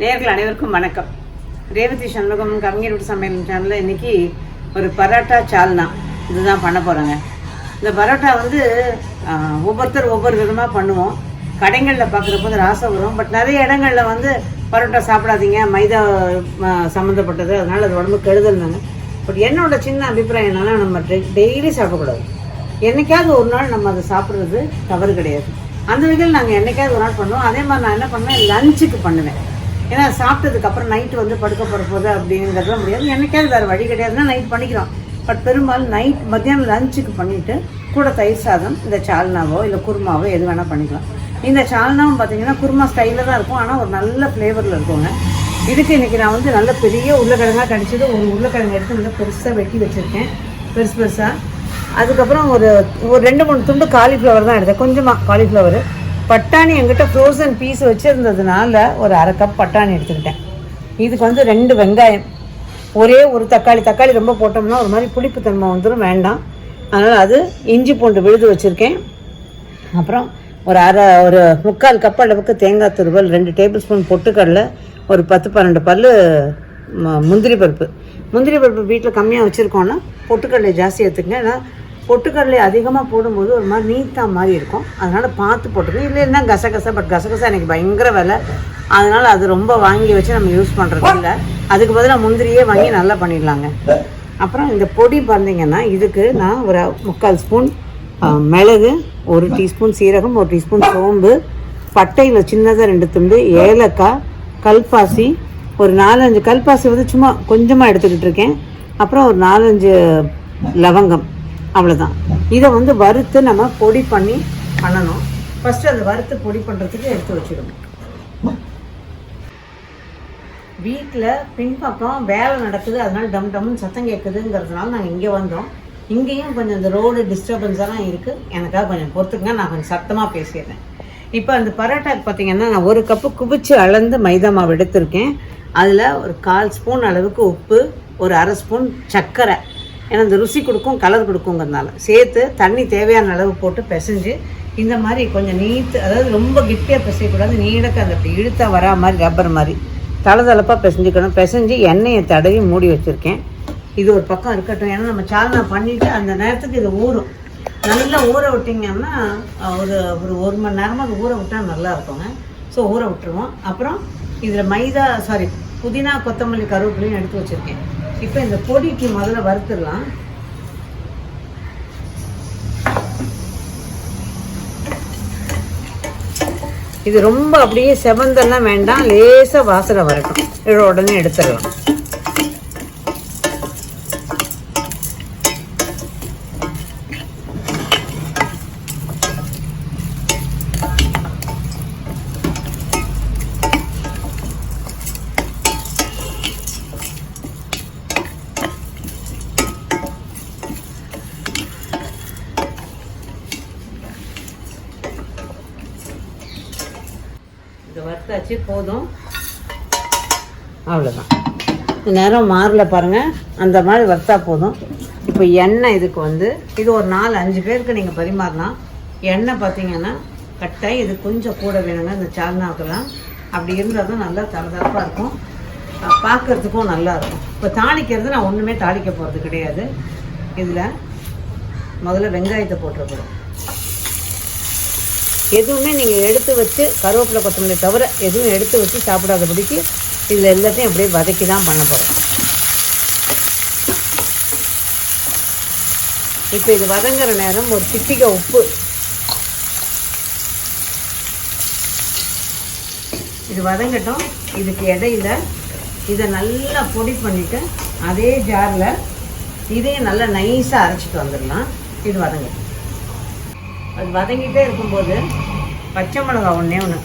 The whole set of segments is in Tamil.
நேர்கள் அனைவருக்கும் வணக்கம். ரேவதி சண்முகம் கவிஞர் வீட்டு சமையல் சேனலில் இன்னைக்கு ஒரு பரோட்டா சால்னா. இதுதான் பண்ண போகிறோங்க இந்த பரோட்டா வந்து ஒவ்வொருத்தர் ஒவ்வொரு விதமாக பண்ணுவோம். கடைகளில் பார்க்குறப்போ அது ஆசை வரும். பட் நிறைய இடங்களில் வந்து பரோட்டா சாப்பிடாதீங்க. மைதா சம்மந்தப்பட்டது அதனால் அது உடம்பு கெடுதல்னாங்க பட் என்னோட சின்ன அபிப்பிராயம் என்னென்னா நம்ம டெய்லி சாப்பிடக்கூடாது. என்னைக்காவது ஒரு நாள் நம்ம அதை சாப்பிட்றது தவறு கிடையாது. அந்த வகையில் நாங்கள் என்னைக்காவது ஒரு நாள் பண்ணுவோம். அதே மாதிரி நான் என்ன பண்ணுவேன்? லஞ்சுக்கு பண்ணுவேன். ஏன்னா சாப்பிட்டதுக்கு அப்புறம் நைட்டு வந்து படுக்க போகிற போது அப்படிங்கிறதுலாம் முடியாது. என்னைக்காவது வேறு வழி கிடையாதுன்னா நைட் பண்ணிக்கிறோம். பட் பெரும்பாலும் நைட் மத்தியானம் லஞ்சுக்கு பண்ணிவிட்டு கூட தயிர் சாதம் இந்த சால்னாவோ இல்லை குருமாவோ எது வேணால் பண்ணிக்கலாம். இந்த சால்னாவும் பார்த்தீங்கன்னா குருமா ஸ்டைலில் தான் இருக்கும். ஆனால் ஒரு நல்ல ஃப்ளேவரில் இருக்குங்க. இதுக்கு இன்றைக்கி நான் வந்து நல்ல பெரிய உருளைக்கிழங்காக கடிச்சது. ஒரு உருளைக்கிழங்கு எடுத்து நல்லா பெருசாக வெட்டி வச்சுருக்கேன். பெருசு பெருசாக அதுக்கப்புறம் ஒரு ஒரு ரெண்டு மூணு துண்டு காலிஃப்ளவர் தான் எடுத்தேன். கொஞ்சமாக காலிஃப்ளவர் பட்டாணி என்கிட்ட ஃப்ரோசன் பீஸ் வச்சுருந்ததுனால ஒரு அரை கப் பட்டாணி எடுத்துக்கிட்டேன். இதுக்கு வந்து ரெண்டு வெங்காயம். ஒரே ஒரு தக்காளி. தக்காளி ரொம்ப போட்டோம்னா ஒரு மாதிரி புளிப்புத்தன்மை வந்துடும் வேண்டாம். அதனால் அது இஞ்சி பூண்டு விழுது வச்சுருக்கேன். அப்புறம் ஒரு அரை ஒரு முக்கால் கப் அளவுக்கு தேங்காய் துருவல் ரெண்டு டேபிள் ஸ்பூன் பொட்டுக்கடலை ஒரு பத்து பன்னெண்டு பல் முந்திரி பருப்பு. முந்திரி பருப்பு வீட்டில் கம்மியாக வச்சுருக்கோன்னா பொட்டுக்கடலை ஜாஸ்தி எடுத்துக்கங்க. ஏன்னா பொட்டுக்கடலை அதிகமாக போடும்போது ஒரு மாதிரி நீத்தா மாதிரி இருக்கும். அதனால் பார்த்து போட்டுக்கணும். இல்லைன்னா கசகசா பட் கசகசா எனக்கு பயங்கர விலை. அதனால் அது ரொம்ப வாங்கி வச்சு நம்ம யூஸ் பண்ணுறது இல்லை அதுக்கு பதிலாக முந்திரியே வாங்கி நல்லா பண்ணிடலாங்க. அப்புறம் இந்த பொடி பார்த்தீங்கன்னா இதுக்கு நான் ஒரு முக்கால் ஸ்பூன் மிளகு ஒரு டீஸ்பூன் சீரகம் ஒரு டீஸ்பூன் சோம்பு பட்டையில் சின்னதாக ரெண்டு துண்டு ஏலக்காய் கல்பாசி ஒரு நாலஞ்சு கல்பாசி வந்து சும்மா கொஞ்சமாக எடுத்துக்கிட்டு இருக்கேன். அப்புறம் ஒரு நாலஞ்சு லவங்கம். அவ்வளோதான் இதை வந்து வறுத்து நம்ம பொடி பண்ணி பண்ணணும். ஃபஸ்ட்டு அந்த வறுத்து பொடி பண்ணுறதுக்கு எடுத்து வச்சிடணும். வீட்டில் பின்பக்கம் வேலை நடக்குது அதனால டம் டம்னு சத்தம் கேட்குதுங்கிறதுனால நாங்கள் இங்கே வந்தோம். இங்கேயும் கொஞ்சம் இந்த ரோடு டிஸ்டர்பன்ஸெல்லாம் இருக்குது எனக்காக கொஞ்சம் பொறுத்துக்குங்க நான் கொஞ்சம் சத்தமாக பேசிடுறேன். இப்போ அந்த பரோட்டாக்கு பார்த்தீங்கன்னா நான் ஒரு கப்பு குவிச்சு அளந்து மைதா மாவு எடுத்திருக்கேன். அதில் ஒரு கால் ஸ்பூன் அளவுக்கு உப்பு ஒரு அரை ஸ்பூன் சர்க்கரை. ஏன்னா இந்த ருசி கொடுக்கும் கலர் கொடுக்குங்கிறதுனால. சேர்த்து தண்ணி தேவையான அளவு போட்டு பிசைஞ்சு இந்த மாதிரி கொஞ்சம் நீத்து அதாவது ரொம்ப கிட்டியாக பிசையக்கூடாது நீடக்க அந்த அப்படி இழுத்தா வரா மாதிரி ரப்பர் மாதிரி. தளதளப்பாக பிசைஞ்சுக்கணும். பிசைஞ்சு எண்ணெயை தடவி மூடி வச்சுருக்கேன். இது ஒரு பக்கம் இருக்கட்டும். ஏன்னா நம்ம சால்னா பண்ணிவிட்டு அந்த நேரத்துக்கு இது ஊறும். நல்லா ஊற விட்டிங்கன்னா ஒரு ஒரு ஒரு மணி நேரமாக அது ஊற விட்டால் நல்லா இருக்குங்க. ஸோ ஊற விட்டுருவோம். அப்புறம் இதில் மைதா சாரி புதினா கொத்தமல்லி கருவேப்பிலையும் எடுத்து வச்சுருக்கேன். இப்போ இந்த பொடிக்கு முதல்ல வறுத்துடலாம். இது ரொம்ப அப்படியே செவந்தெல்லாம் வேண்டாம் லேசாக வாசனை வரட்டும். இதை உடனே எடுத்துடலாம். வச்சு போதும். அவ்வளோதான் நேரம் மாறல பாருங்கள் அந்த மாதிரி வறுத்தா போதும். இப்போ எண்ணெய் இதுக்கு வந்து இது ஒரு நாலு அஞ்சு பேருக்கு நீங்கள் பரிமாறலாம். எண்ணெய் பார்த்தீங்கன்னா கட்டாயம் இது கொஞ்சம் கூட வேணுங்க. இந்த சால்னாக்கெல்லாம் அப்படி இருந்தால் தான் நல்லா தரதரப்பாக இருக்கும். பார்க்குறதுக்கும் பார்க்கறதுக்கும் இப்போ தாளிக்கிறது நான் ஒன்றுமே தாளிக்க போகிறது கிடையாது. இதில் முதல்ல வெங்காயத்தை போட்டுறப்போம் எதுவுமே நீங்கள் எடுத்து வச்சு கருவேப்பிலை கொத்தமல்லி தவிர எதுவும் எடுத்து வச்சு சாப்பிடாதபடிக்கு இதில் எல்லாத்தையும் அப்படியே வதக்கி தான் பண்ண போகிறோம் இப்போ இது வதங்குற நேரம் ஒரு சிட்டிகை உப்பு. இது வதங்கட்டும். இதுக்கு இடையில இதை நல்லா பொடி பண்ணிவிட்டு அதே ஜாரில் இதையும் நல்லா நைஸாக அரைச்சிட்டு வந்துடலாம். இது வதங்கட்டும். அது வதங்கிட்டே இருக்கும்போது பச்சை மிளகா ஒன்றே ஒன்று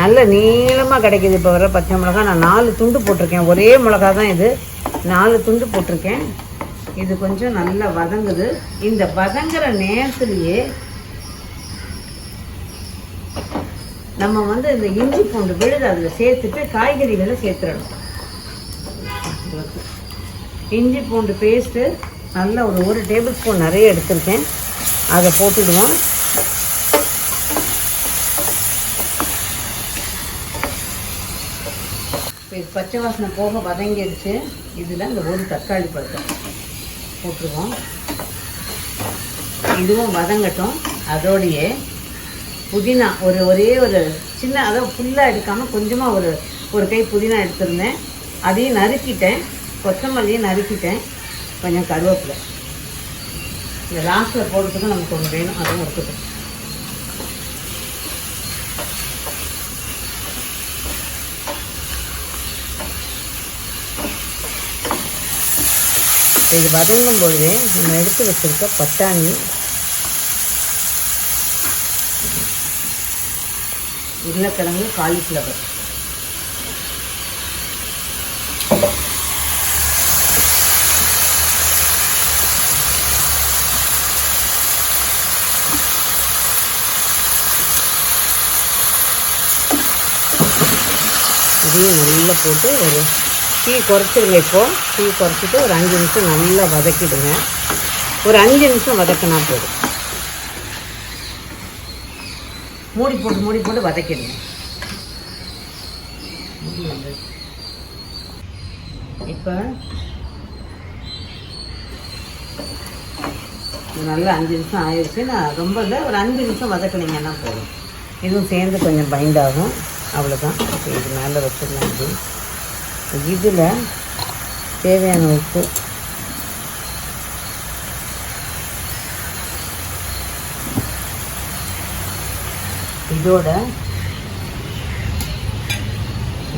நல்ல நீளமாக கிடைக்கிது இப்போ வர பச்சை மிளகா. நான் நாலு துண்டு போட்டிருக்கேன். ஒரே மிளகா தான் இது. நாலு துண்டு போட்டிருக்கேன். இது கொஞ்சம் நல்லா வதங்குது. இந்த வதங்குற நேரத்துலேயே நம்ம வந்து இந்த இஞ்சி பூண்டு விழுது அதில் சேர்த்துட்டு காய்கறிகளை சேர்த்துடணும். இஞ்சி பூண்டு பேஸ்ட்டு நல்லா ஒரு ஒரு டேபிள் ஸ்பூன் நிறைய எடுத்திருக்கேன். அதை போட்டுடுவோம். இது பச்சை வாசனை போக வதங்கிடுச்சு. இதில் இந்த ஒரு தக்காளி பழத்தை போட்டுருவோம். இதுவும் வதங்கட்டும். அதோடையே புதினா ஒரு ஒரே ஒரு சின்ன அதாவது ஃபுல்லாக எடுக்காமல் கொஞ்சமாக ஒரு ஒரு கை புதினா எடுத்திருந்தேன். அதையும் நறுக்கிட்டேன். கொத்தமல்லியும் நறுக்கிட்டேன். கொஞ்சம் கருவேப்பிலை. இந்த லாஸ்ட்டில் போடுறதுக்கு நமக்கு ஒன்று வேணும். அதுவும் இருக்கட்டும் இது வதங்கும் பொழுது நம்ம எடுத்து வச்சிருக்க பட்டாணி. உருளைக்கிழங்கு காலிஃப்ளவர் இதையும் நல்லா போட்டு ஒரு டீ குறைச்சிருங்க இப்போது டீ குறைச்சிட்டு ஒரு அஞ்சு நிமிஷம் நல்லா வதக்கிடுங்க. ஒரு அஞ்சு நிமிஷம் வதக்கினா போதும். மூடி போட்டு மூடி போட்டு வதக்கிடுங்க. இப்போ நல்லா அஞ்சு நிமிஷம் ஆயிடுச்சு நான் ரொம்ப இல்லை ஒரு அஞ்சு நிமிஷம் வதக்கினீங்கன்னா போதும். இதுவும் சேர்ந்து கொஞ்சம் பைண்ட் ஆகும். அவ்வளோதான் இது மேலே வச்சிடலாம். இது இதில் தேவையான உப்பு. இதோட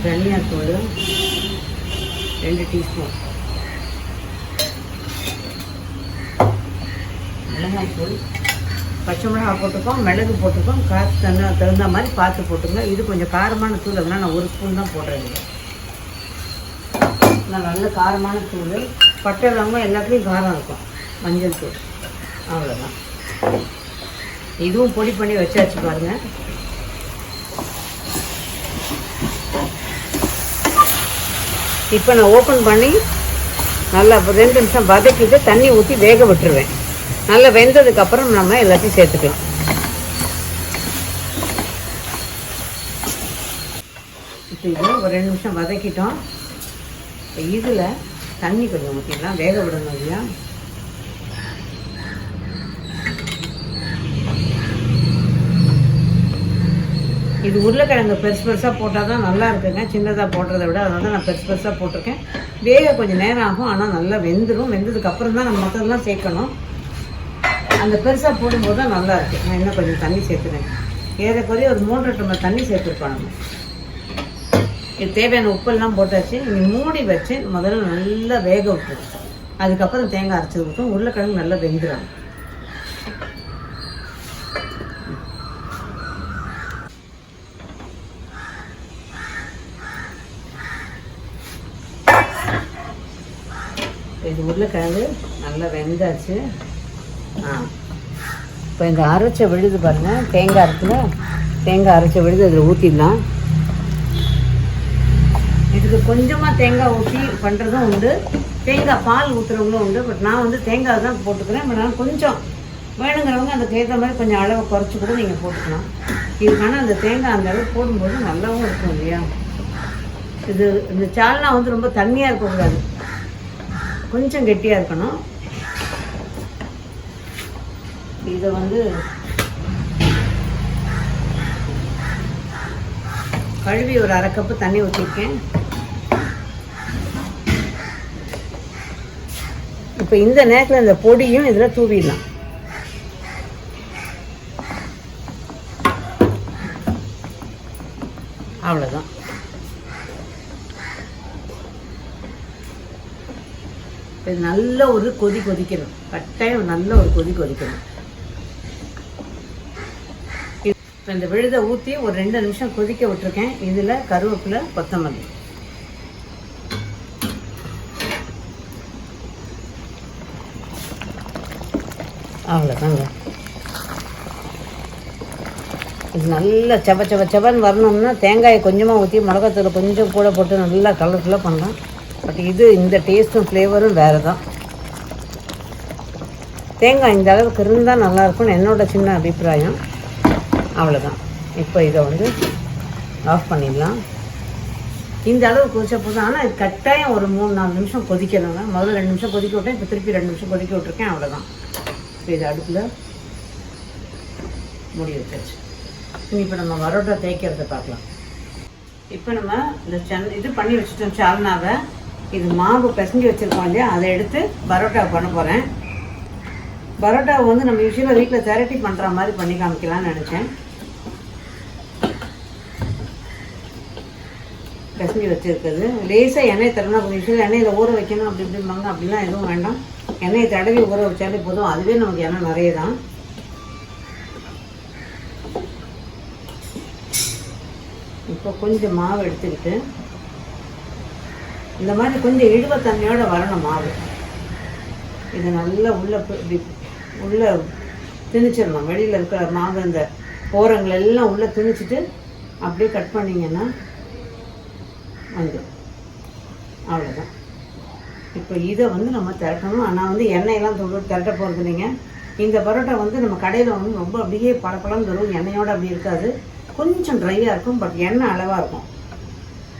தனியாத்தூள் ரெண்டு டீஸ்பூன். மிளகாய்த்தூள். பச்சை மிளகாய் போட்டுப்போம் மிளகு போட்டுப்போம் காசு தகுந்த தகுந்த மாதிரி பார்த்து போட்டுங்க. இது கொஞ்சம் காரமான தூள் அதனால் நான் ஒரு ஸ்பூன் தான் போடுறேன். நல்ல காரமான தூள் பட்டை லவங்கம் எல்லாத்துலேயும் காரம் இருக்கும். மஞ்சள் தூள். அவ்வளோதான் இதுவும் பொடி பண்ணி வச்சாச்சு பாருங்கள் இப்போ நான் ஓப்பன் பண்ணி நல்லா ரெண்டு நிமிஷம் வதக்கிட்டு தண்ணி ஊற்றி வேக விட்டுருவேன். நல்லா வெந்ததுக்கப்புறம் நம்ம எல்லாத்தையும் சேர்த்துக்கலாம். இப்போ இது ஒரு ரெண்டு நிமிஷம் வதக்கிட்டோம். இப்போ இதில் தண்ணி கொஞ்சம் ஊற்றிடலாம் வேக விடணும் இல்லையா? இது உருளைக்கிழங்கு பெருசு பெருசாக போட்டால் தான் நல்லா இருக்குங்க. சின்னதாக போடுறத விட அதனால தான் நான் பெருசு பெருசாக போட்டிருக்கேன். வேக கொஞ்சம் நேரம் ஆகும். ஆனால் நல்லா வெந்துடும் வெந்ததுக்கப்புறம் தான் நம்ம மற்றதெல்லாம் சேர்க்கணும். அந்த பெருசாக போடும்போது தான் நல்லாயிருக்கு நான் இன்னும் கொஞ்சம் தண்ணி சேர்த்துறேன். ஏறக்குறைய ஒரு மூன்றரை டம்ளர் தண்ணி சேர்த்துருப்போம் நம்ம. இது தேவையான உப்பெல்லாம் போட்டாச்சு நீங்கள் மூடி வச்சு முதல்ல நல்லா வேக விட்டுரும் அதுக்கப்புறம் தேங்காய் அரைச்சி ஊற்றும் உருளைக்கிழங்கு நல்லா வெந்துடும் இது உருளைக்கிழங்கு நல்லா வெந்தாச்சு. ஆ. இப்போ இந்த அரைச்ச விழுது பாருங்கள் தேங்காய் இருக்குல்ல தேங்காய் அரைச்ச விழுது அதில் ஊற்றிடலாம் இதுக்கு கொஞ்சமாக தேங்காய் ஊற்றி பண்ணுறதும் உண்டு. தேங்காய் பால் ஊற்றுறவங்களும் உண்டு. பட் நான் வந்து தேங்காய் தான் போட்டுக்கிறேன். பட் நான் கொஞ்சம் வேணுங்கிறவங்க அதுக்கு ஏற்ற மாதிரி கொஞ்சம் அளவை குறைச்சி கூட நீங்கள் போட்டுக்கலாம். இதுக்கான அந்த தேங்காய் அந்த அளவு போடும்போது நல்லாவும் இருக்கும் இல்லையா? இது இந்த சால்னா வந்து ரொம்ப தண்ணியாக இருக்கக்கூடாது. கொஞ்சம் கெட்டியாக இருக்கணும். இதை வந்து கழுவி ஒரு அரை கப்பு தண்ணி ஊற்றிருக்கேன் இப்போ இந்த நேரத்தில் இந்த பொடியும் இதில் தூவிடலாம். அவ்வளோதான் இது நல்ல ஒரு கொதி கொதிக்கணும். கட்டாயம் நல்ல ஒரு கொதி கொதிக்கணும். இப்போ இந்த விழுதை ஊற்றி ஒரு ரெண்டு நிமிஷம் கொதிக்க விட்டுருக்கேன். இதில் கருவேப்பிலை கொத்தமல்லி. அவ்வளோதாங்க இது நல்லா செவ செவ செவன்னு வரணும்னா தேங்காயை கொஞ்சமாக ஊற்றி மிளகாத்தூள் கொஞ்சம் கூட போட்டு நல்லா கலர்ஃபுல்லாக பண்ணலாம். பட் இது இந்த டேஸ்ட்டும் ஃப்ளேவரும் வேறு தான் தேங்காய் இந்த அளவுக்கு இருந்தால் நல்லாயிருக்கும்னு என்னோட சின்ன அபிப்பிராயம். அவ்வளோதான் இப்போ இதை வந்து ஆஃப் பண்ணிடலாம். இந்த அளவு கொதிச்ச போதும். ஆனால் இது கட்டாயம் ஒரு மூணு நாலு நிமிஷம் கொதிக்கணுங்க முதல்ல ரெண்டு நிமிஷம் கொதிக்க விட்டேன் இப்போ திருப்பி ரெண்டு நிமிஷம் கொதிக்க விட்டுருக்கேன் அவ்வளோதான் இப்போ இது அடுப்பில் மூடி வச்சாச்சு. இனி இப்போ நம்ம வரோட்டா தேய்க்கிறத பார்க்கலாம். இப்போ நம்ம இந்த சன் இது பண்ணி வச்சுட்டோம் சால்னாவை. இது மாவு பிசைஞ்சு வச்சுருக்கோம் இல்லையா? அதை எடுத்து பரோட்டா பண்ண போகிறேன் பரோட்டாவை வந்து நம்ம யூஸ்வலாக வீட்டில் திரட்டி பண்ணுற மாதிரி பண்ணி காமிக்கலாம்னு நினச்சேன். பிசைஞ்சு வச்சுருக்குது லேசாக எண்ணெய் தரணும் கொஞ்சம் யூஸ்வலாக எண்ணெயில் ஊற வைக்கணும் அப்படி இப்படிம்பாங்க. அப்படிலாம் எதுவும் வேண்டாம். எண்ணெயை தடவி ஊற வச்சாலே போதும். அதுவே நமக்கு எண்ணெய் நிறைய தான் இப்போ கொஞ்சம் மாவு எடுத்துக்கிட்டு இந்த மாதிரி கொஞ்சம் இழுவத்தன்மையோடு வரணும் மாவு. இது நல்லா உள்ள உள்ளே உள்ள திணிச்சிடணும். வெளியில் இருக்கிற மாவு இந்த ஓரங்கள் எல்லாம் உள்ளே திணிச்சிட்டு அப்படியே கட் பண்ணிங்கன்னா வந்துடும். அவ்வளோதான் இப்போ இதை வந்து நம்ம திரட்டணும். ஆனால் வந்து எண்ணெயெல்லாம் தொட்டு திரட்ட போகிறது இல்லைங்க. இந்த பரோட்டா வந்து நம்ம கடையில் வந்து ரொம்ப அப்படியே பழப்பழம் தரும் எண்ணெயோடு அப்படி இருக்காது. கொஞ்சம் ட்ரையாக இருக்கும் பட் எண்ணெய் அளவாக இருக்கும்.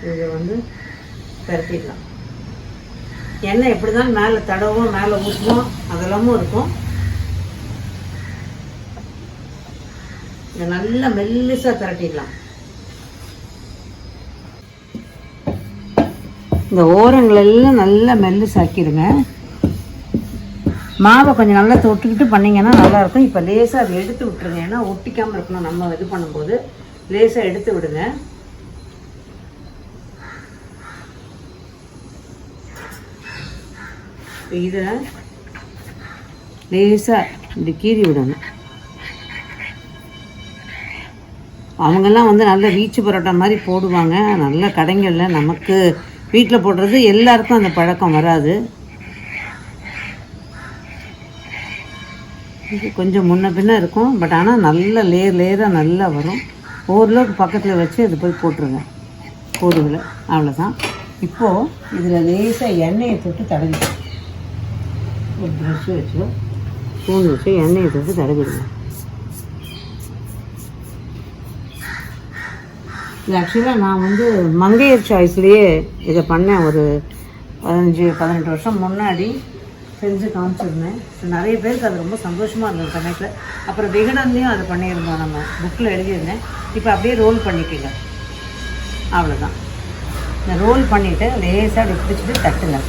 இதை வந்து திரட்டிடலாம். எண்ணெய் எப்படி தான் மேலே தடவும் மேலே ஊற்றுவோம் அதெல்லாமும் இருக்கும். இதை நல்லா மெல்லிசாக திரட்டிடலாம். இந்த ஓரங்களெல்லாம் நல்லா மெல்லு சாக்கிடுங்க. மாவை கொஞ்சம் நல்லா தொட்டுக்கிட்டு பண்ணிங்கன்னா நல்லாயிருக்கும். இப்போ லேசாக அதை எடுத்து விட்டுருங்க. ஏன்னா ஒட்டிக்காமல் இருக்கணும். நம்ம இது பண்ணும்போது லேசாக எடுத்து விடுங்க. இதை லேசாக இப்படி கீறி விடணும். அவங்கெல்லாம் வந்து நல்ல வீச்சு பரோட்டா மாதிரி போடுவாங்க. நல்ல கடைங்களில் நமக்கு வீட்டில் போடுறது எல்லாருக்கும் அந்த பழக்கம் வராது. இது கொஞ்சம் முன்ன பின்ன இருக்கும். பட் ஆனால் நல்ல லேர் லேயராக நல்லா வரும். ஓரளவுக்கு பக்கத்தில் வச்சு அது போய் போட்டுருங்க. போடுவில் அவ்வளோதான் இப்போது இதில் லேசாக எண்ணெயை தொட்டு தடவிக்கணும் ஒரு ப்ரஷ் வச்சு ஸ்பூன் வச்சு எண்ணெயை தொட்டு தடவிடுங்க. இது ஆக்சுவலாக நான் வந்து மங்கையர் சாய்ஸ்லேயே இதை பண்ணேன். ஒரு பதினஞ்சு பதினெட்டு வருஷம் முன்னாடி செஞ்சு காமிச்சிருந்தேன். நிறைய பேருக்கு அது ரொம்ப சந்தோஷமாக இருந்தது சமயத்தில் அப்புறம் விகடன்லேயும் அது பண்ணியிருந்தோம் நம்ம புக்கில் எழுதியிருந்தேன். இப்போ அப்படியே ரோல் பண்ணிக்கோங்க அவ்வளோதான் இந்த ரோல் பண்ணிவிட்டு லேசாக அப்படி பிடிச்சிட்டு தட்டுங்க.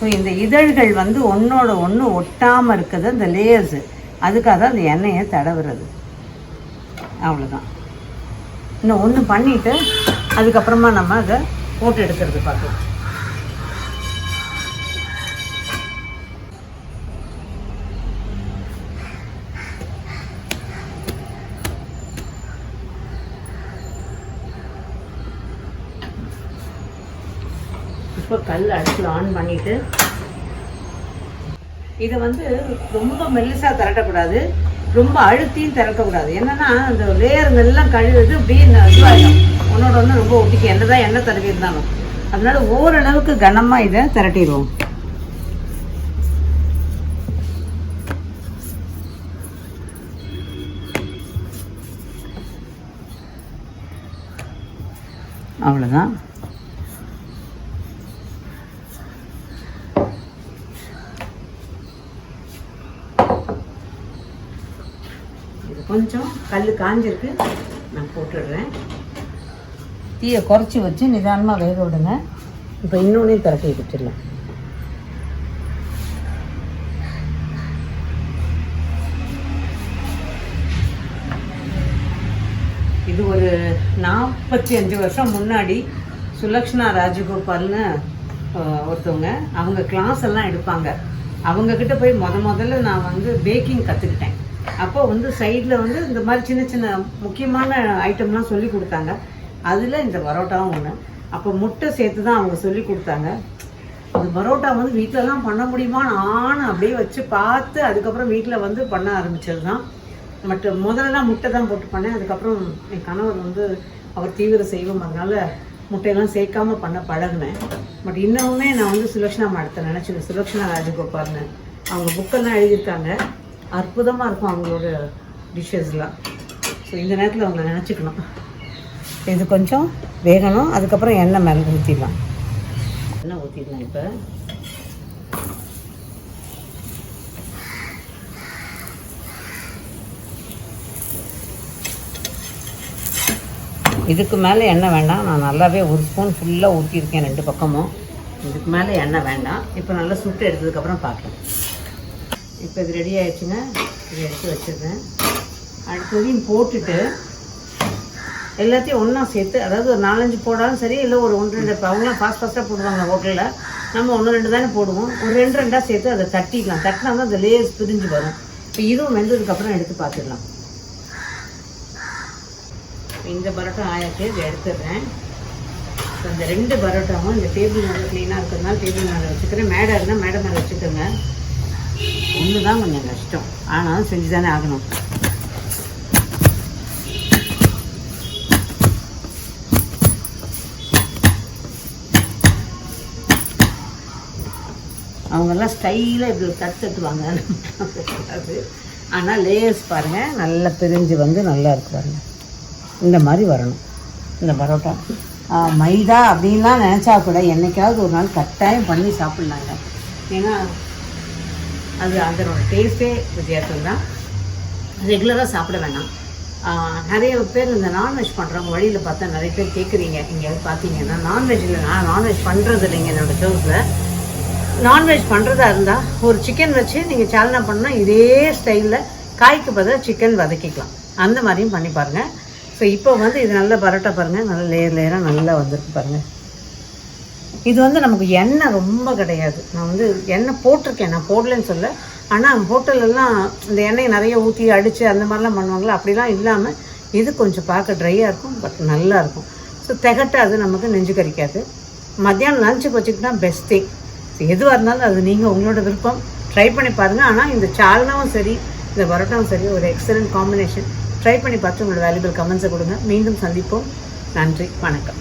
ஸோ இந்த இதழ்கள் வந்து ஒன்றோட ஒன்று ஒட்டாமல் இருக்குது அந்த லேயர்ஸு அதுக்காக தான் அந்த எண்ணெயை தடவுறது. அவ்வளோதான் இன்னும் ஒன்று பண்ணிவிட்டு அதுக்கப்புறமா நம்ம அதை போட்டு எடுக்கிறது பார்க்கலாம். இப்போ கல் அடுப்பில் ஆன் பண்ணிவிட்டு இதை வந்து ரொம்ப மெல்லிசாக திரட்டக்கூடாது. ரொம்ப அழுத்தியும் திறக்கக்கூடாது. என்னன்னா அந்த லேயருங்கெல்லாம் கழுவுது அப்படியே இதுவாகிடும் ஒன்னோட ஒன்று ரொம்ப ஒட்டிக்க. என்ன தான் எண்ணெய் தடவி இருந்தாலும் அதனால ஓரளவுக்கு கனமாக இதை திரட்டிடுவோம். அவ்வளோதான் கொஞ்சம் கல் காஞ்சிருக்கு. நான் போட்டுடுறேன். தீயை குறைச்சி வச்சு நிதானமாக வேக விடுங்க. இப்போ இன்னொன்னையும் திரட்டி வச்சிடலாம் இது ஒரு நாற்பத்தி அஞ்சு வருஷம் முன்னாடி சுலக்ஷனா ராஜகோபால்னு ஒருத்தவங்க அவங்க கிளாஸ் எல்லாம் எடுப்பாங்க. அவங்க கிட்ட போய் முத முதல்ல நான் வந்து பேக்கிங் கற்றுக்கிட்டேன் அப்போ வந்து சைடில் வந்து இந்த மாதிரி சின்ன சின்ன முக்கியமான ஐட்டம்லாம் சொல்லி கொடுத்தாங்க. அதில் இந்த பரோட்டாவும் ஒன்று அப்போ முட்டை சேர்த்து தான் அவங்க சொல்லி கொடுத்தாங்க. அந்த பரோட்டா வந்து வீட்டிலலாம் பண்ண முடியுமா நான் அப்படியே வச்சு பார்த்து அதுக்கப்புறம் வீட்டில் வந்து பண்ண ஆரம்பிச்சது தான் பட் முதல்லலாம் முட்டை தான் போட்டு பண்ணேன். அதுக்கப்புறம் என் கணவர் வந்து அவர் தீவிர செய்வோம். அதனால் முட்டையெல்லாம் சேர்க்காம பண்ண பழகினேன். பட் இன்னமுமே நான் வந்து சுலக்ஷனா மேடத்தை நினச்சிருந்தேன். சுலக்ஷனா ராஜகோபால்னு. அவங்க புக்கெல்லாம் எழுதியிருக்காங்க. அற்புதமாக இருக்கும் அவங்களோட டிஷ்ஷஸ்லாம் ஸோ இந்த நேரத்தில் அவங்கள நினச்சிக்கணும். இது கொஞ்சம் வேகணும். அதுக்கப்புறம் எண்ணெய் மேலே ஊற்றிடலாம் எண்ணெய் ஊற்றிடலாம் இப்போ. இதுக்கு மேலே எண்ணெய் வேண்டாம். நான் நல்லாவே ஒரு ஸ்பூன் ஃபுல்லாக ஊற்றியிருக்கேன் ரெண்டு பக்கமும். இதுக்கு மேலே எண்ணெய் வேண்டாம். இப்போ நல்லா சுட்டு எடுத்ததுக்கப்புறம் பார்க்கலாம் இப்போ இது ரெடி ஆயிடுச்சுங்க. இதை எடுத்து வச்சிடுறேன். அடுத்ததையும் போட்டுட்டு எல்லாத்தையும் ஒன்றா சேர்த்து அதாவது ஒரு நாலஞ்சு போடாலும் சரி இல்லை ஒரு ஒன்று ரெண்டு இப்போ அவங்களாம் ஃபாஸ்ட் ஃபாஸ்ட்டாக போடுவாங்க ஹோட்டலில் நம்ம ஒன்று ரெண்டு தானே போடுவோம். ஒரு ரெண்டு ரெண்டாக சேர்த்து அதை தட்டிக்கலாம். தட்டினா தான் அந்த லேயர்ஸ் பிரிஞ்சு வரும். இப்போ இதுவும் வெந்ததுக்கப்புறம் எடுத்து பார்த்துடலாம். இந்த பரோட்டா ஆயிரத்தி இதை எடுத்துடுறேன். இப்போ இந்த ரெண்டு பரோட்டாவும் இந்த டேபிள் மேலே க்ளீனாக இருக்கிறதுனால டேபிள் மேலே வச்சுக்கிறேன். மேடை இருந்தால் மேடை மேலே வச்சுக்கோங்க. ஒன்று தான் கொஞ்சம் கஷ்டம். ஆனாலும் செஞ்சு தானே ஆகணும். அவங்கெல்லாம் ஸ்டைலாக இப்படி ஒரு தட்டுவாங்க. ஆனால் லேயர்ஸ் பாருங்கள் நல்லா பிரிஞ்சு வந்து நல்லா இருக்கு பாருங்க. இந்த மாதிரி வரணும். இந்த பரோட்டா. மைதா அப்படின்லாம் நினச்சா கூட என்னைக்காவது ஒரு நாள் கட்டாயம் பண்ணி சாப்பிட்லாங்க. ஏன்னா அது அதனோட டேஸ்ட்டே வித்தியாசம் தான். ரெகுலராக சாப்பிட வேணாம். நிறைய பேர் இந்த நான்வெஜ் பண்ணுறவங்க வழியில் பார்த்தா நிறைய பேர் கேட்குறீங்க எங்கேயாவது பார்த்தீங்கன்னா நான்வெஜ்ஜில் நான் நான்வெஜ் பண்ணுறது இல்லைங்க என்னோட ஜோஸில் நான்வெஜ் பண்ணுறதா இருந்தால் ஒரு சிக்கன் வச்சு நீங்கள் சால்னா பண்ணால் இதே ஸ்டைலில் காய்க்கு பதிலாக சிக்கன் வதக்கிக்கலாம். அந்த மாதிரியும் பண்ணி பாருங்கள் ஸோ இப்போ வந்து இது நல்ல பரோட்டா பாருங்கள் நல்ல லேயர் லேயராக நல்லா வந்திருக்கு பாருங்கள் இது வந்து நமக்கு எண்ணெய் ரொம்ப கிடையாது. நான் வந்து எண்ணெய் போட்டிருக்கேன். நான் போடலன்னு சொல்ல. ஆனால் ஹோட்டலெல்லாம் இந்த எண்ணெயை நிறைய ஊற்றி அடித்து அந்த மாதிரிலாம் பண்ணுவாங்களா? அப்படிலாம் இல்லாமல் இது கொஞ்சம் பார்க்க ட்ரையாக இருக்கும் பட் நல்லா இருக்கும். ஸோ திகட்டாது நமக்கு நெஞ்சு கறிக்காது மத்தியானம் லஞ்சுக்கு வச்சுக்கிட்டா பெஸ்ட் திங் எதுவாக இருந்தாலும் அது நீங்கள் உங்களோட விருப்பம். ட்ரை பண்ணி பாருங்கள் ஆனால் இந்த சால்னாவும் சரி இந்த பரோட்டாவும் சரி ஒரு எக்ஸலண்ட் காம்பினேஷன் ட்ரை பண்ணி பார்த்து உங்களோட வேல்யூபிள் கமெண்ட்ஸை கொடுங்க. மீண்டும் சந்திப்போம். நன்றி. வணக்கம்.